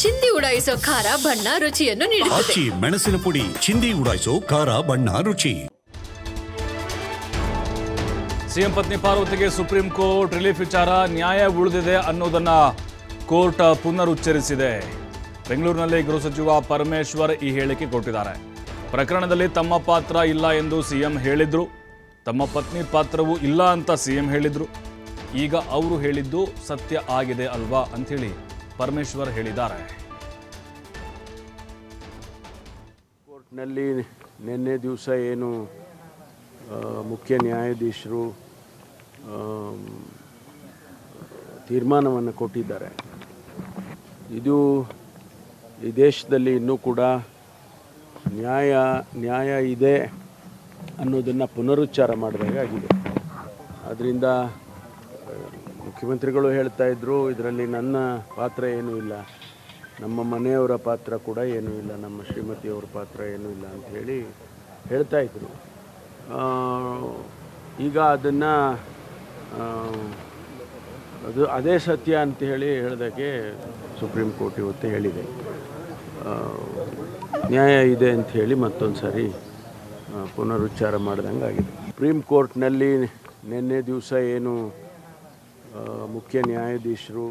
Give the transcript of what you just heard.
ಚಿಂದಿ ಉಡಾಯಿಸೋ ಖಾರ ಬಣ್ಣ ರುಚಿಯನ್ನು ನೀಡುತ್ತದೆ. ಆಚಿ ಮೆಣಸಿನ ಪುಡಿ ಚಿಂದಿ ಉಡಾಯಿಸೋ ಖಾರ ಬಣ್ಣ ರುಚಿ. ಸಿಎಂ ಪತ್ನಿ ಪಾರ್ವತಿಗೆ ಸುಪ್ರೀಂ ಕೋರ್ಟ್ ರಿಲೀಫ್ ವಿಚಾರ ನ್ಯಾಯ ಉಳಿದಿದೆ ಅನ್ನೋದನ್ನ ಕೋರ್ಟ್ ಪುನರುಚ್ಚರಿಸಿದೆ. ಬೆಂಗಳೂರಿನಲ್ಲಿ ಗೃಹ ಸಚಿವ ಪರಮೇಶ್ವರ್ ಈ ಹೇಳಿಕೆ ಕೊಟ್ಟಿದ್ದಾರೆ. ಪ್ರಕರಣದಲ್ಲಿ ತಮ್ಮ ಪಾತ್ರ ಇಲ್ಲ ಎಂದು ಸಿಎಂ ಹೇಳಿದ್ರು. ತಮ್ಮ ಪತ್ನಿ ಪಾತ್ರವೂ ಇಲ್ಲ ಅಂತ ಸಿಎಂ ಹೇಳಿದ್ರು. ಈಗ ಅವರು ಹೇಳಿದ್ದು ಸತ್ಯ ಆಗಿದೆ ಅಲ್ವಾ ಅಂಥೇಳಿ ಪರಮೇಶ್ವರ್ ಹೇಳಿದ್ದಾರೆ. ಕೋರ್ಟ್ನಲ್ಲಿ ನಿನ್ನೆ ದಿವಸ ಏನು ಮುಖ್ಯ ನ್ಯಾಯಾಧೀಶರು ತೀರ್ಮಾನವನ್ನು ಕೊಟ್ಟಿದ್ದಾರೆ. ಇದು ಈ ದೇಶದಲ್ಲಿ ಇನ್ನೂ ಕೂಡ ನ್ಯಾಯ ನ್ಯಾಯ ಇದೆ ಅನ್ನೋದನ್ನು ಪುನರುಚ್ಚಾರ ಮಾಡಿದಾಗ ಆಗಿದೆ. ಅದರಿಂದ ಮುಖ್ಯಮಂತ್ರಿಗಳು ಹೇಳ್ತಾ ಇದ್ರು, ಇದರಲ್ಲಿ ನನ್ನ ಪಾತ್ರ ಏನೂ ಇಲ್ಲ. ನಮ್ಮ ಮನೆಯವರ ಪಾತ್ರ ಕೂಡ ಏನೂ ಇಲ್ಲ, ನಮ್ಮ ಶ್ರೀಮತಿಯವರ ಪಾತ್ರ ಏನೂ ಇಲ್ಲ ಅಂತ ಹೇಳಿ ಹೇಳ್ತಾ ಇದ್ದರು ಈಗ ಅದನ್ನು ಅದು ಅದೇ ಸತ್ಯ ಅಂತ ಹೇಳಿ ಹೇಳಿದಾಗೆ ಸುಪ್ರೀಂ ಕೋರ್ಟ್ ಇವತ್ತು ಹೇಳಿದೆ. ನ್ಯಾಯ ಇದೆ ಅಂತ ಹೇಳಿ ಮತ್ತೊಂದು ಸಾರಿ ಪುನರುಚ್ಚಾರ ಮಾಡ್ದಂಗೆ ಆಗಿದೆ ಸುಪ್ರೀಂ ಕೋರ್ಟ್ನಲ್ಲಿ ನಿನ್ನೆ ದಿವಸ ಏನು ಆ, ಮುಖ್ಯ ನ್ಯಾಯಾಧೀಶರು